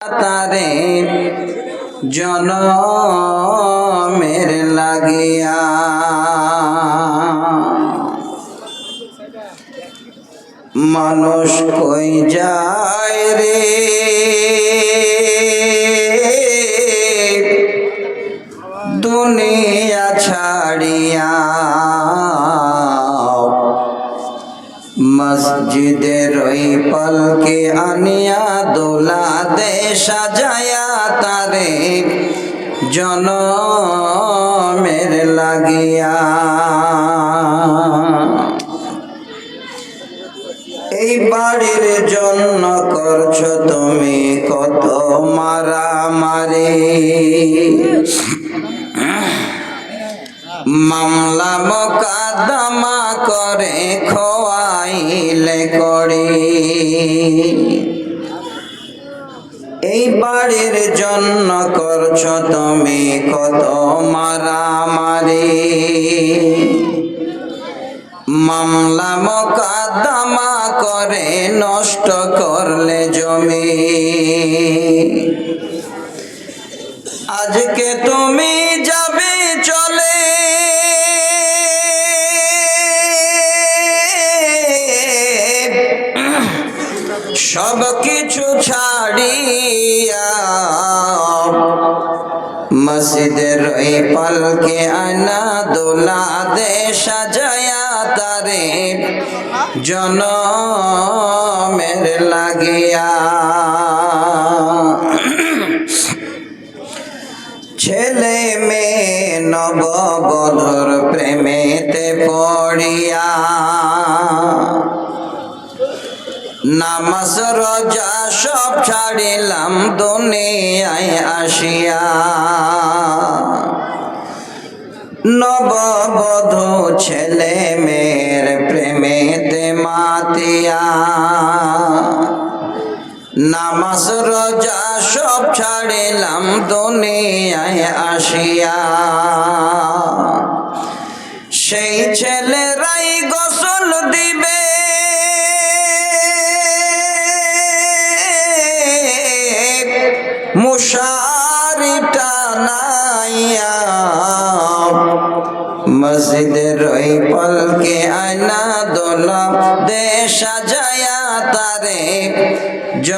তারে জনমের লাগিয়া। মানুষ কই যায় রে? দুনিয়া ছাড়িয়া মসজিদের ওই পলকে আনিয়া দোলা দে, সাজায়া তারে জনমের লাগিয়া। এই বাড়ির জন্য করছ তুমি কত মারামারি। মামলা মোকাদ্দমা করে খোয়াইলে করি। এই বাড়ির জন্য করছ তুমি কত মারামারি। মামলা মোকাদ্দমা করে নষ্ট করলে জমি। আজকে তুমি যাবে সব কিছু ছাড়িয়া মসজিদের ওই পালকে আনা দোলা দে সাজায়া তারে জনমের লাগিয়া। ছেলে মেয়ে নববধর প্রেমেতে পড়িয়া নামাজ, রোজা সব ছাড়িলাম দুনিয়ায় আসিয়া। নববধূ ছেলে মেয়ের প্রেমেতে মাতিয়া। নামাজ, রোজা সব ছাড়িলাম দুনিয়ায় আসিয়া। সেই ছেলেরাই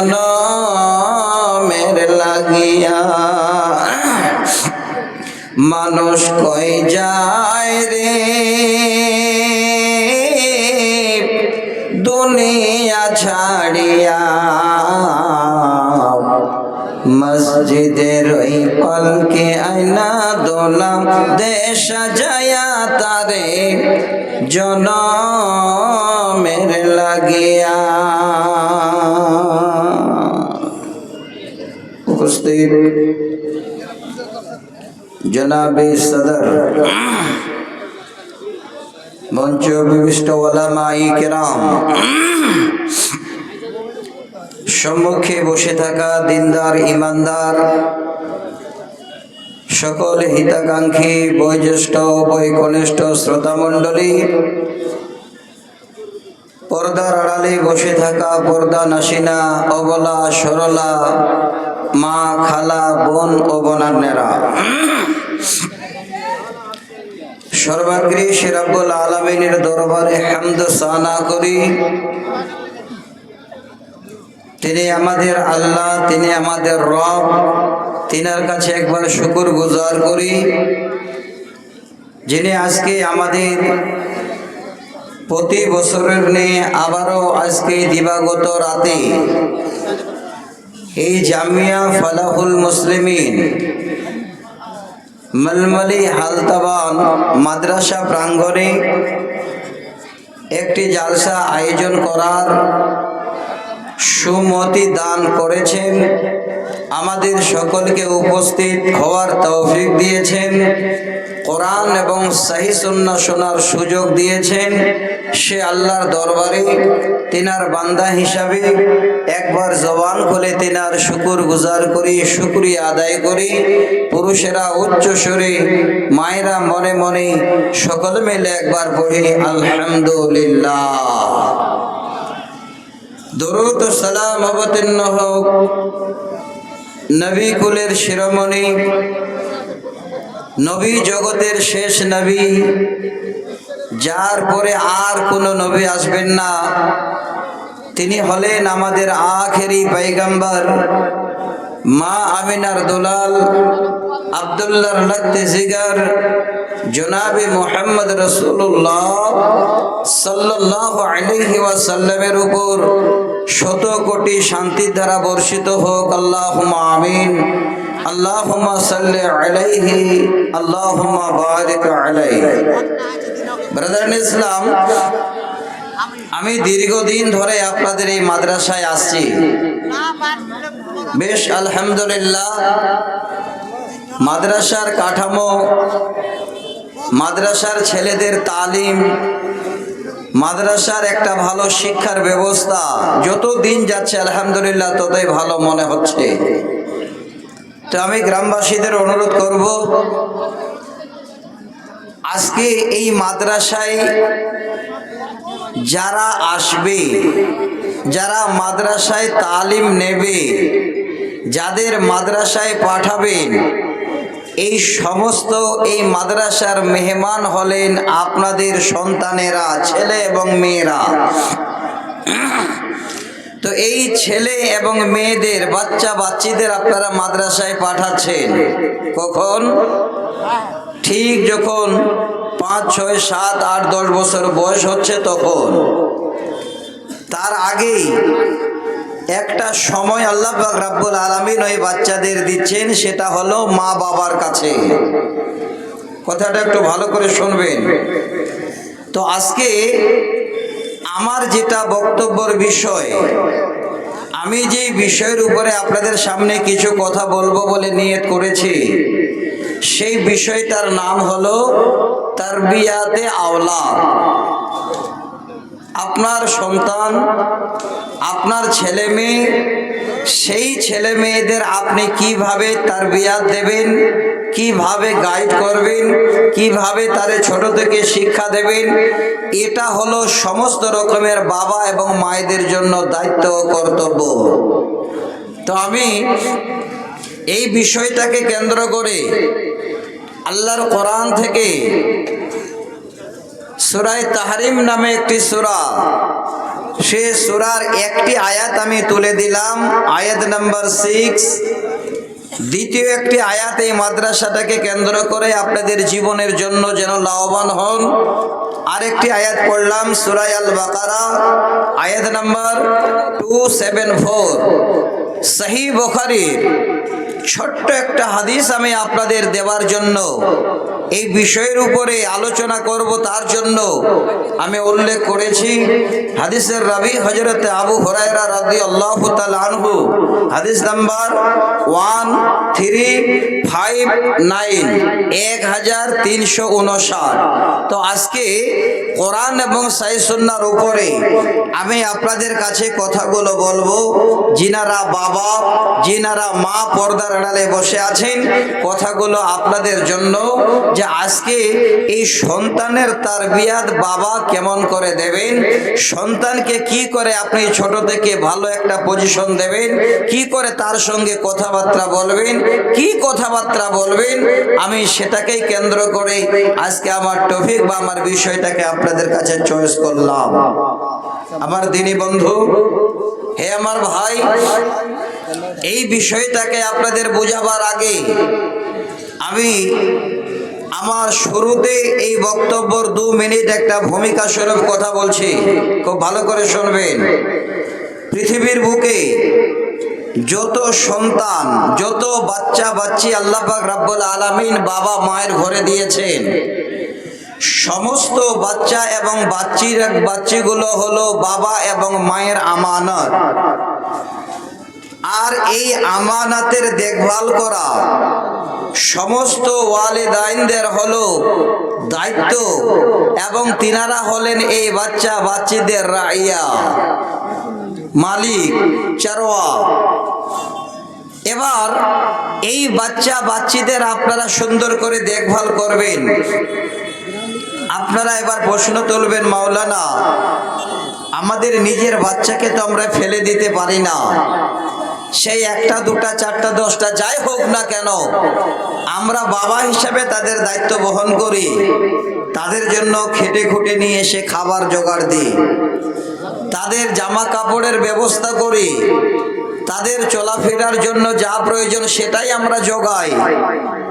জনমের লাগিয়া। মানুষ কই যায় রে? দুনিয়া ছাড়িয়া মসজিদের ওই পলকে আয়না দোলাম, দেশ সাজায়া তারে জনমের লাগিয়া। উপস্থিত জনাবে সদর মঞ্চ বিশিষ্ট ওলামাই কেরাম সম্মুখে বসে থাকা দিনদার, ইমানদার, সকল হিতাকাঙ্ক্ষী, বয়োজ্যেষ্ঠ বৈকনিষ্ঠ শ্রোতা মণ্ডলী পর্দার আড়ালে বসে থাকা পর্দা নাসিনা, অবলা, সরলা, মা, খালা, বোন ও বনান্যেরা সর্বাগ্রী শিরাবুল আলমিনের দরবারে হামদ সানা করি। তিনি আমাদের আল্লাহ, তিনি আমাদের রব। তিনার কাছে একবার শুকুর গুজার করি। যিনি আজকে আমাদের প্রতি বছরের নিয়ে আবারও আজকে দিবাগত রাতে এই জামিয়া ফালাহুল মুসলিমিন, মলমলি হালতাবান মাদ্রাসা প্রাঙ্গণে একটি জালসা আয়োজন করার সুমতি দান করেছেন। আমাদের সকলকে উপস্থিত হওয়ার তৌফিক দিয়েছেন। কোরআন এবং সাহি সুন্না শোনার সুযোগ দিয়েছেন। সে আল্লাহর দরবারে তিনার বান্দা হিসাবে একবার জবান খুলে তিনার শুকুর গুজার করি, শুক্রিয়া আদায় করি। পুরুষেরা উচ্চ মায়েরা মনে মনে সকল মিলে একবার পড়ি, আলহামদুলিল্লাহ। দরুদ ও সালাম অবতীর্ণ হোক। নবী কুলের শিরোমণি, নবী জগতের শেষ নবী, যার পরে আর কোনো নবী আসবেন না। তিনি হলেন আমাদের আখেরি পৈগম্বর মা আমিনার দুলাল, আবদুল্লাহর লক্তে জিগার, জনাবে মোহাম্মদ রসুল্লাহ সাল্লাহ আলহি ওয়াসাল্লামের উপর শত কোটি শান্তির দ্বারা বর্ষিত হোক আল্লাহ আমিন। আল্লাহুম্মা সাল্লি আলাইহি, আল্লাহুম্মা বারিক আলাইহি। ব্রাদার ইসলাম, আমি দীর্ঘদিন ধরে আপনাদের এই মাদ্রাসায় আসছি। বেশ, আলহামদুলিল্লাহ। মাদ্রাসার কাঠামো, মাদ্রাসার ছেলেদের তালিম, মাদ্রাসার একটা ভালো শিক্ষার ব্যবস্থা, যত দিন যাচ্ছে, আলহামদুলিল্লাহ, ততই ভালো মনে হচ্ছে। তো আমি গ্রামবাসীদের অনুরোধ করব, আজকে এই মাদ্রাসায় যারা আসবে, যারা মাদ্রাসায় তালিম নেবে যাদের মাদ্রাসায় পাঠাবেন, এই সমস্ত এই মাদ্রাসার মেহমান হলেন আপনাদের সন্তানেরা, ছেলে এবং মেয়েরা। তো এই ছেলে এবং মেয়েদের, বাচ্চা বাচ্চিদের আপনারা মাদ্রাসায় পাঠাচ্ছেন। কখন? ঠিক যখন পাঁচ, ছয়, সাত, আট, দশ বছর বয়স হচ্ছে তখন। তার আগেই একটা সময় আল্লাহ রাব্বুল আলমিন ওই বাচ্চাদের দিচ্ছেন, সেটা হলো মা বাবার কাছে। কথাটা একটু ভালো করে শুনবেন। তো আজকে আমার যেটা বক্তব্যর বিষয়, আমি যে বিষয়ের উপরে আপনাদের সামনে কিছু কথা বলব বলে নিয়ত করেছি, সেই বিষয়টার নাম হলো তারবিয়াতে আওলা আপনার সন্তান, আপনার ছেলে মেয়ে, সেই ছেলে মেয়েদের আপনি কীভাবে তার বিয়াদ দেবেন, কীভাবে গাইড করবেন, কীভাবে তারে ছোট থেকে শিক্ষা দেবেন, এটা হলো সমস্ত রকমের বাবা এবং মায়েদের জন্য দায়িত্ব কর্তব্য। তো আমি এই বিষয়টাকে কেন্দ্র করে আল্লাহর কোরআন থেকে সুরায় তাহারিম নামে একটি সুরা। সে সুরার একটি আয়াত আমি তুলে দিলাম, আয়াত নাম্বার সিক্স দ্বিতীয় একটি আয়াত এই মাদ্রাসাটাকে কেন্দ্র করে আপনাদের জীবনের জন্য যেন লাভবান হন। আরেকটি আয়াত পড়লাম সুরাই আল বাকারা আয়াত নাম্বার টু সেভেন ফোর সাহি বখারির ছোট্ট একটা হাদিস আমি আপনাদের দেওয়ার জন্য। এই বিষয়ের উপরে আলোচনা করব, তার জন্য আমি উল্লেখ করেছি হাদিসের রাবি হজরতে আবু হরাইরা রাদি আল্লাহ আনহু, হাদিস number one three five nine, এক হাজার তিনশো উনষাট। তো আজকে কোরআন এবং সাইসন্নার উপরে আমি আপনাদের কাছে কথাগুলো বলব। যিনারা বাবা, যিনারা মা পর্দার আড়ালে বসে আছেন, কথাগুলো আপনাদের জন্য যে আজকে এই সন্তানের তার বিয়াদ বাবা কেমন করে দেবেন? সন্তানকে কি করে আপনি ছোট থেকে ভালো একটা পজিশন দেবেন? কি করে তার সঙ্গে কথাবার্তা বলবেন? কি কথাবার্তা বলবেন? আমি সেটাকেই কেন্দ্র করে আজকে আমার টপিক বা আমার বিষয়টাকে আপনাদের কাছে চয়েস করলাম। আমার দিনী বন্ধু, হে আমার ভাই, এই বিষয়টাকে আপনাদের বোঝাবার আগে আমি আমার শুরুতে এই বক্তব্যর দু মিনিট একটা ভূমিকা স্বরূপ কথা বলছি। খুব ভালো করে শুনবেন। পৃথিবীর বুকে যত সন্তান, যত বাচ্চা বাচ্চি আল্লাহ পাক রাব্বুল আলামিন বাবা মায়ের ঘরে দিয়েছেন, সমস্ত বাচ্চা এবং বাচ্চির বাচ্চিগুলো হলো বাবা এবং মায়ের আমানত। আর এই আমানাতের দেখভাল করা সমস্ত ওয়ালিদাইনদের হলো দায়িত্ব এবং তিনারা হলেন এই বাচ্চা বাচ্চিদের রাইয়া, মালিক, চারোয়া। এবার এই বাচ্চা বাচ্চিদের আপনারা সুন্দর করে দেখভাল করবেন। আপনারা এবার প্রশ্ন তুলবেন, মাওলানা, আমাদের নিজের বাচ্চাকে তো আমরা ফেলে দিতে পারি না। সেই একটা, দুটা, চারটা, দশটা, যাই হোক না কেন, আমরা বাবা হিসাবে তাদের দায়িত্ব বহন করি। তাদের জন্য খেটে খুঁটে নিয়ে এসে খাবার জোগাড় দিই। তাদের জামা কাপড়ের ব্যবস্থা করি। তাদের চলাফেরার জন্য যা প্রয়োজন সেটাই আমরা জোগাই।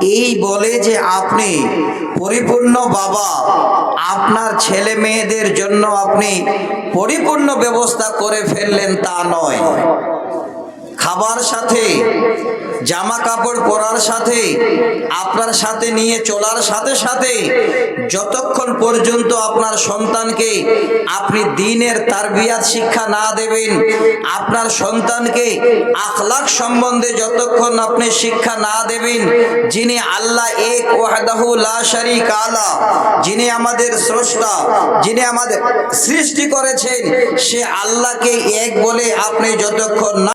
এই বলে যে আপনি পরিপূর্ণ বাবা, আপনার ছেলে মেয়েদের জন্য আপনি পরিপূর্ণ ব্যবস্থা করে ফেললেন তা নয়। খাবার সাথে জামা কাপড় পরার সাথে, আপনার সাথে নিয়ে চলার সাথে সাথে, যতক্ষণ পর্যন্ত আপনার সন্তানকে আপনি দিনের তারবিয়াত শিক্ষা না দেবেন, আপনার সন্তানকে আখলাখ সম্বন্ধে যতক্ষণ আপনি শিক্ষা না দেবেন, যিনি আল্লাহ এক ওয়াহদাহু লা যিনি আমাদের স্রষ্টা, যিনি আমাদের সৃষ্টি করেছেন, সে আল্লাহকে এক বলে আপনি যতক্ষণ না